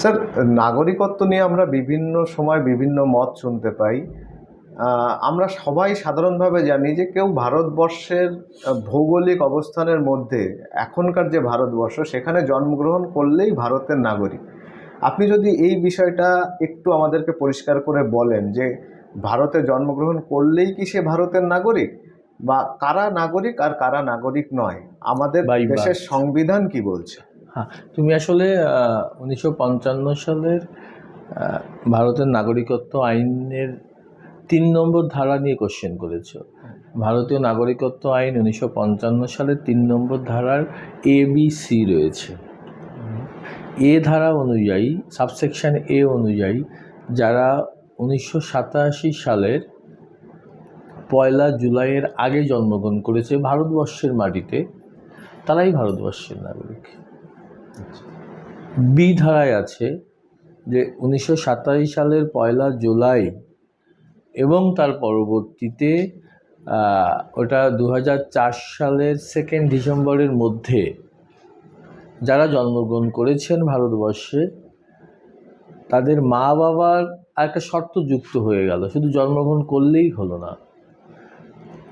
Sir নাগরিকত্ব নিয়ে আমরা বিভিন্ন সময় বিভিন্ন মত শুনতে পাই। আমরা সবাই সাধারণভাবে জানি যে কেউ ভারতবর্ষের ভৌগোলিক অবস্থানের মধ্যে এখনকার যে ভারতবর্ষ সেখানে জন্মগ্রহণ করলেই ভারতের নাগরিক। আপনি যদি এই বিষয়টা একটু আমাদেরকে পরিষ্কার করে বলেন যে ভারতে জন্মগ্রহণ করলেই কি সে ভারতের নাগরিক? বা কারা নাগরিক আর কারা নাগরিক নয়? আমাদের দেশের সংবিধান কি বলছে? হ্যাঁ তুমি আসলে উনিশশো পঞ্চান্ন সালের ভারতের নাগরিকত্ব আইনের তিন নম্বর ধারা নিয়ে কোশ্চেন করেছ। ভারতীয় নাগরিকত্ব আইন উনিশশো পঞ্চান্ন সালের তিন নম্বর ধারার এ বি সি রয়েছে। এ ধারা অনুযায়ী সাবসেকশন এ অনুযায়ী, যারা উনিশশো সাতাশি সালের পয়লা জুলাইয়ের আগে জন্মগ্রহণ করেছে ভারতবর্ষের মাটিতে, তারাই ভারতবর্ষের নাগরিক। বি ধারায় আছে যে উনিশশো সাতাশ সালের পয়লা জুলাই এবং তার পরবর্তীতে ওটা দু হাজার চার সালের সেকেন্ড ডিসেম্বরের মধ্যে যারা জন্মগ্রহণ করেছেন ভারতবর্ষে, তাদের মা বাবার একটা শর্ত যুক্ত হয়ে গেল। শুধু জন্মগ্রহণ করলেই হলো না।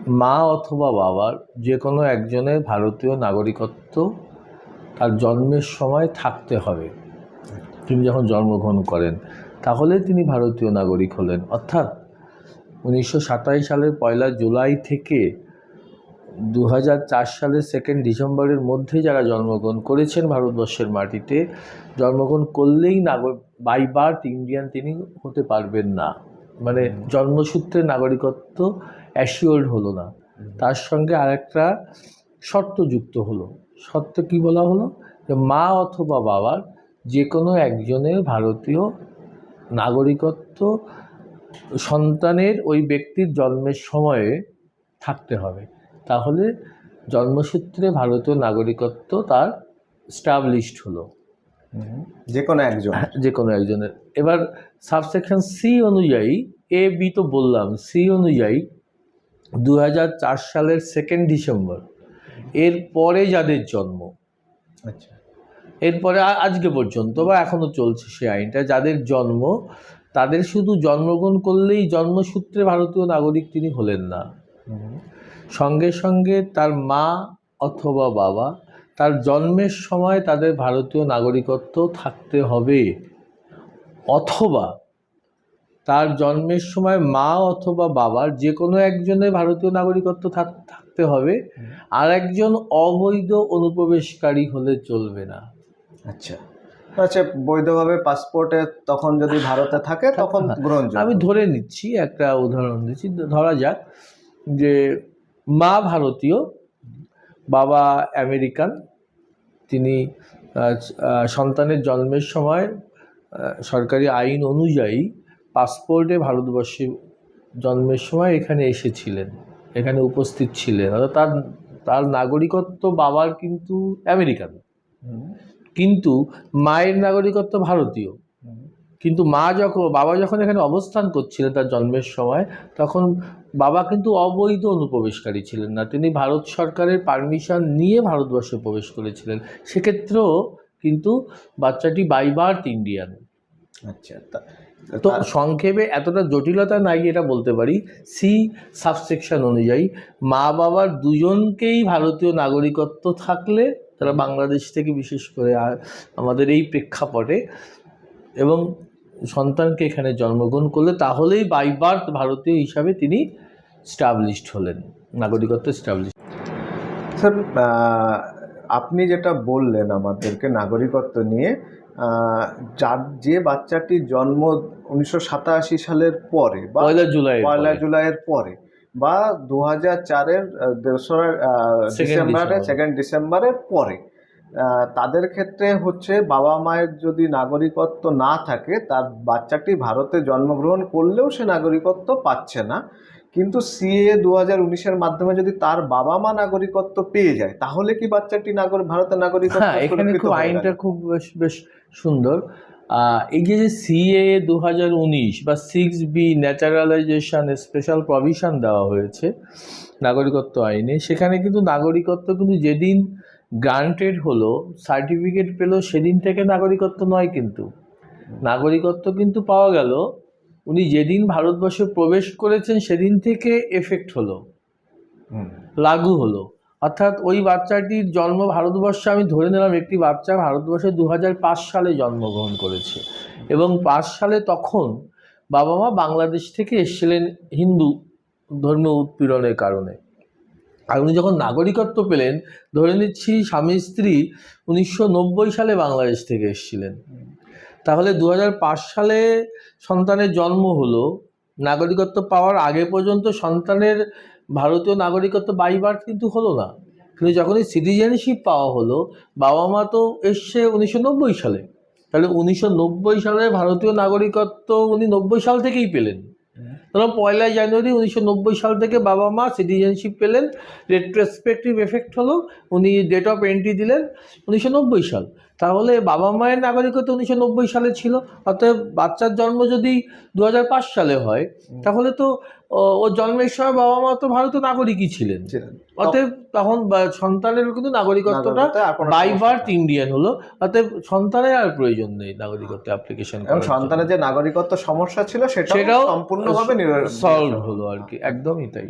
মা অথবা বাবার যে কোনো একজনের ভারতীয় নাগরিকত্ব তার জন্মের সময় থাকতে হবে। তিনি যখন জন্মগ্রহণ করেন, তাহলে তিনি ভারতীয় নাগরিক হলেন। অর্থাৎ উনিশশো সাতাশ সালের পয়লা জুলাই থেকে দু হাজার চার সালের সেকেন্ড ডিসেম্বরের মধ্যে যারা জন্মগ্রহণ করেছেন ভারতবর্ষের মাটিতে, জন্মগ্রহণ করলেই নাগর বাই বার্থ ইন্ডিয়ান তিনি হতে পারবেন না। মানে জন্মসূত্রে নাগরিকত্ব অ্যাসিওর্ড হলো না। তার সঙ্গে আরেকটা শর্ত যুক্ত হলো। শর্ত কি বলা হলো? যে মা অথবা বাবার যে কোনো একজনের ভারতীয় নাগরিকত্ব সন্তানের ওই ব্যক্তির জন্মের সময়ে থাকতে হবে। তাহলে জন্মসূত্রে ভারতীয় নাগরিকত্ব তার স্টাবলিশড হলো। যে কোনো একজন। যে কোনো একজনের। এবার সাবসেকশন সি অনুযায়ী এ বি তো বললাম সি অনুযায়ী দু হাজার চার সালের সেকেন্ড ডিসেম্বর এর পরে যাদের জন্ম। আচ্ছা। এরপরে আজকে পর্যন্ত বা এখনও চলছে সে আইনটা যাদের জন্ম তাদের শুধু জন্মগ্রহণ করলেই জন্মসূত্রে ভারতীয় নাগরিক তিনি হলেন না। সঙ্গে সঙ্গে তার মা অথবা বাবা তার জন্মের সময় তাদের ভারতীয় নাগরিকত্ব থাকতে হবে। অথবা তার জন্মের সময় মা অথবা বাবার যে কোনো একজনের ভারতীয় নাগরিকত্ব থাক- থাকতে হবে। আর একজন অবৈধ অনুপ্রবেশকারী হলে চলবে না। আচ্ছা। আচ্ছা বৈধভাবে পাসপোর্টে তখন যদি ভারতে থাকে তখন গ্রহণযোগ্য। আমি ধরে নিচ্ছি একটা উদাহরণ দিচ্ছি। ধরা যাক যে মা ভারতীয় বাবা আমেরিকান তিনি সন্তানের জন্মের সময় সরকারি আইন অনুযায়ী পাসপোর্টে ভারতবর্ষে জন্মের সময় এখানে এসেছিলেন। এখানে উপস্থিত ছিলেন। অর্থাৎ তার তার নাগরিকত্ব বাবার কিন্তু আমেরিকান। কিন্তু মায়ের নাগরিকত্ব ভারতীয়। কিন্তু মা যখন, বাবা যখন এখানে অবস্থান করছিলেন তার জন্মের সময়, তখন বাবা কিন্তু অবৈধ অনুপ্রবেশকারী ছিলেন না। তিনি ভারত সরকারের পারমিশন নিয়ে ভারতবর্ষে প্রবেশ করেছিলেন। সেক্ষেত্রেও কিন্তু বাচ্চাটি বাই বার্থ ইন্ডিয়ান আচ্ছা তো সংক্ষেপে এতটা জটিলতা নাই এটা বলতে পারি। সি সাবসেকশন অনুযায়ী মা বাবার দুজনকেই ভারতীয় নাগরিকত্ব থাকলে তারা বাংলাদেশ থেকে বিশেষ করে আমাদের এই প্রেক্ষাপটে এবং সন্তানকে এখানে জন্মগ্রহণ করলে তাহলেই বাই বার্থ ভারতীয় হিসাবে তিনি স্টাবলিশড হলেন নাগরিকত্ব স্টাবলিশ স্যার আপনি যেটা বললেন আমাদেরকে নাগরিকত্ব নিয়ে যার যে বাচ্চাটির জন্ম উনিশশো সাতাশি সালের পরে বা পয়লা জুলাই পয়লা জুলাইয়ের পরে বা দু হাজার চারের দোসরা ডিসেম্বরে ডিসেম্বর। সেকেন্ড ডিসেম্বরের পরে তাদের ক্ষেত্রে হচ্ছে বাবা মায়ের যদি নাগরিকত্ব না থাকে তার বাচ্চাটি ভারতে জন্মগ্রহণ করলেও সে নাগরিকত্ব পাচ্ছে না কিন্তু সিএ দু হাজার উনিশের মাধ্যমে যদি তার বাবা মা নাগরিকত্ব পেয়ে যায় তাহলে কি বাচ্চাটি নাগরিক ভারতের নাগরিকত্ব হ্যাঁ এখানে খুব আইনটা খুব বেশ বেশ সুন্দর। এই যে যে সিএ দু হাজার উনিশ বা six B naturalisation special provision দেওয়া হয়েছে নাগরিকত্ব আইনে সেখানে কিন্তু নাগরিকত্ব কিন্তু যেদিন গ্রান্টেড হলো সার্টিফিকেট পেল সেদিন থেকে নাগরিকত্ব নয় কিন্তু। নাগরিকত্ব কিন্তু পাওয়া গেল উনি যেদিন ভারতবর্ষে প্রবেশ করেছেন সেদিন থেকে এফেক্ট হলো। লাগু হলো। অর্থাৎ ওই বাচ্চাটির জন্ম ভারতবর্ষে আমি ধরে নিলাম একটি বাচ্চা ভারতবর্ষে দু হাজার পাঁচ সালে জন্মগ্রহণ করেছে। এবং পাঁচ সালে তখন বাবা মা বাংলাদেশ থেকে এসেছিলেন হিন্দু ধর্মীয় উৎপীড়নের কারণে। আর উনি যখন নাগরিকত্ব পেলেন ধরে নিচ্ছি স্বামী স্ত্রী উনিশশো নব্বই সালে বাংলাদেশ থেকে এসেছিলেন। তাহলে দু হাজার পাঁচ সালে সন্তানের জন্ম হলো। নাগরিকত্ব পাওয়ার আগে পর্যন্ত সন্তানের ভারতীয় নাগরিকত্ব বাই বার্থ কিন্তু হলো না। কিন্তু যখনই সিটিজেনশিপ পাওয়া হলো বাবা মা তো এসছে উনিশশো নব্বই সালে। তাহলে উনিশশো নব্বই সালে ভারতীয় নাগরিকত্ব উনি নব্বই সাল থেকেই পেলেন। ধরো পয়লা জানুয়ারি উনিশশো নব্বই সাল থেকে বাবা মা সিটিজেনশিপ পেলেন। রেট্রোস্পেক্টিভ এফেক্ট হলো, উনি ডেট অফ এন্ট্রি দিলেন উনিশশো নব্বই সাল। তাহলে বাবা মায়ের নাগরিকত্ব উনিশশো নব্বই সালে ছিল অতএব বাচ্চার জন্ম যদি দু হাজার পাঁচ সালে হয় তাহলে তো ও জন্মের সময় বাবা মা তো ভারতীয় নাগরিকই ছিলেন। অতএব তখন সন্তানের কিন্তু নাগরিকত্বটা বাই বার্থ ইন্ডিয়ান হলো অতএব সন্তানের আর প্রয়োজন নেই নাগরিকত্ব অ্যাপ্লিকেশন এবং সন্তানের যে নাগরিকত্ব সমস্যা ছিল সেটাও সম্পূর্ণভাবে সলভ হলো আর কি একদমই তাই।